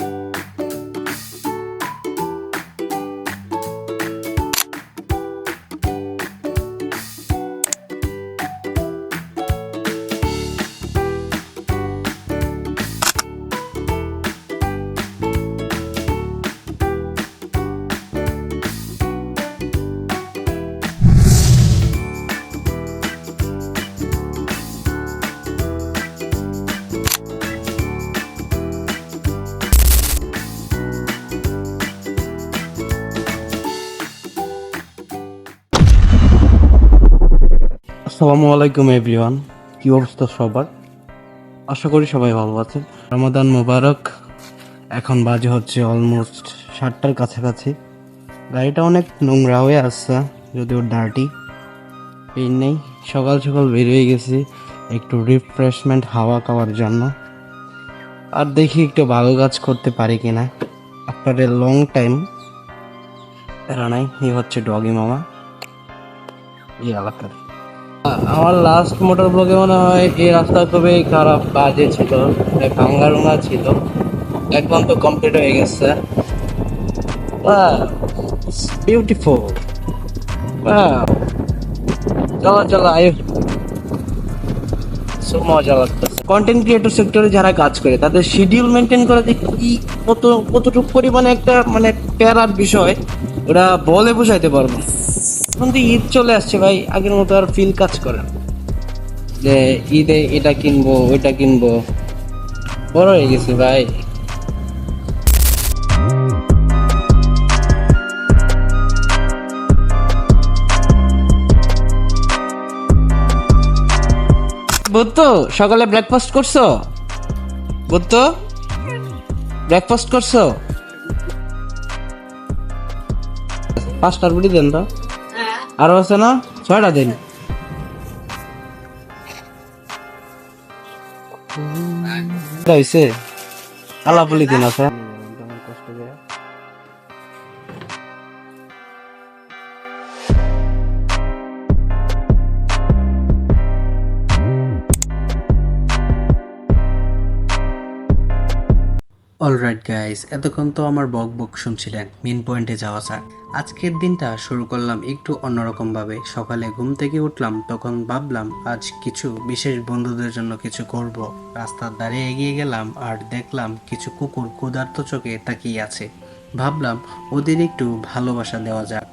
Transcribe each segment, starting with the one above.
Bye. আসসালামু আলাইকুম, everyone. কি অবস্থা সবার? আশা করি সবাই ভালো আছেন। রমাদান মোবারক। এখন বাজে হচ্ছে অলমোস্ট সাতটার কাছাকাছি। গাড়িটা অনেক নোংরা হয়ে আসছে, যদিও ডার্টি পেন নেই। সকাল সকাল বেরিয়ে গেছি একটু রিফ্রেশমেন্ট হাওয়া খাওয়ার জন্য। আর দেখি একটু ভালো কাজ করতে পারি কিনা। আফটার এ লং টাইম এরা নাই। এই হচ্ছে ডগি মামা। এই এলাকার। আমার লাস্ট মোটর ব্লগে মনে হয় এই রাস্তা খুবই খারাপ বাজে ছিল ভাঙ্গা রুঙ্গা ছিল। একদম তো কমপ্লিট হয়ে গেছে। বিউটিফুল চলো চলো, আয়ু। মজা লাগতেছে। কন্টেন্ট ক্রিয়েটর সেক্টরে যারা কাজ করে, তাদের শিডিউল মেনটেন করা যে কি কত, কতটুকু পরিমাণে একটা মানে প্যারার বিষয়, ওরা বলে বোঝাইতে পারব। এখন তো ঈদ চলে আসছে ভাই আগের মতো আর ফিল কাজ করে যে ঈদে এটা কিনবো ওইটা কিনবো বড় হয়ে গেছে ভাই। বুদ্ধ সকালে ব্রেকফাস্ট করছ? বুদ্ধ ব্রেকফাস্ট করছ? পাঁচটার বুড়ি দেন তো। আরও আছে না? ছয়টা দিন। হয়েছে আলাপুলি দিন আছে। অলরাইট গাইস এতক্ষণ তো আমার বক বক শুনছিলেন মেন পয়েন্টে যাওয়া যাক। আজকের দিনটা শুরু করলাম একটু অন্যরকম ভাবে সকালে ঘুম থেকে উঠলাম, তখন ভাবলাম আজ কিছু বিশেষ বন্ধুদের জন্য কিছু করব। রাস্তার ধারে এগিয়ে গেলাম আর দেখলাম কিছু কুকুর ক্ষুধার্ত চোখে তাকিয়ে আছে। ভাবলাম ওদের একটু ভালোবাসা দেওয়া যাক।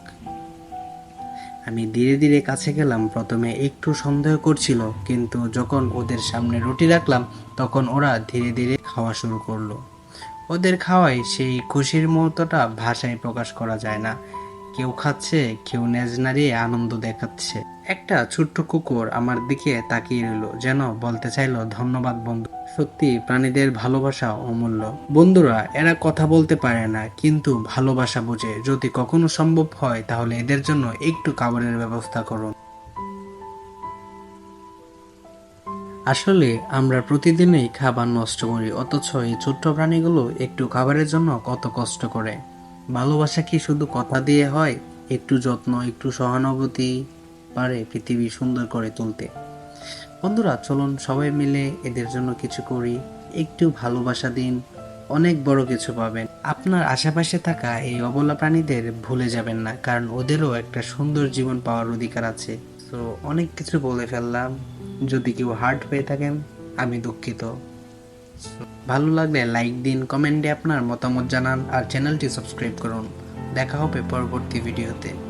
আমি ধীরে ধীরে কাছে গেলাম, প্রথমে একটু সন্দেহ করছিল, কিন্তু যখন ওদের সামনে রুটি রাখলাম, তখন ওরা ধীরে ধীরে খাওয়া শুরু করল। ওদের খাওয়ায় সেই খুশির মুহূর্তটা ভাষায় প্রকাশ করা যায় না। কেউ খাচ্ছে, কেউ নেজ নাড়িয়ে আনন্দ দেখাচ্ছে। একটা ছোট্ট কুকুর আমার দিকে তাকিয়ে রইল, যেন বলতে চাইলো, ধন্যবাদ বন্ধু। সত্যি প্রাণীদের ভালোবাসা অমূল্য। বন্ধুরা, এরা কথা বলতে পারে না, কিন্তু ভালোবাসা বোঝে। যদি কখনো সম্ভব হয়, তাহলে এদের জন্য একটু খাবারের ব্যবস্থা করুন। আসলে আমরা প্রতিদিনই খাবার নষ্ট করি, অথচ এই ছোট্ট প্রাণীগুলো একটু খাবারের জন্য কত কষ্ট করে। ভালোবাসা কি শুধু কথা দিয়ে হয়? একটু যত্ন, একটু সহানুভূতি পারে পৃথিবী সুন্দর করে তুলতে। বন্ধুরা, চলুন সবাই মিলে এদের জন্য কিছু করি। একটু ভালোবাসা দিন, অনেক বড় কিছু পাবেন। আপনার আশেপাশে থাকা এই অবলা প্রাণীদের ভুলে যাবেন না, কারণ ওদেরও একটা সুন্দর জীবন পাওয়ার অধিকার আছে। তো অনেক কিছু বলে ফেললাম। যদি কেউ হার্ট পেয়ে থাকেন, আমি দুঃখিত। ভালো লাগলে লাইক দিন কমেন্টে আপনার মতামত জানান আর চ্যানেলটি সাবস্ক্রাইব করুন। দেখা হবে পরবর্তী ভিডিওতে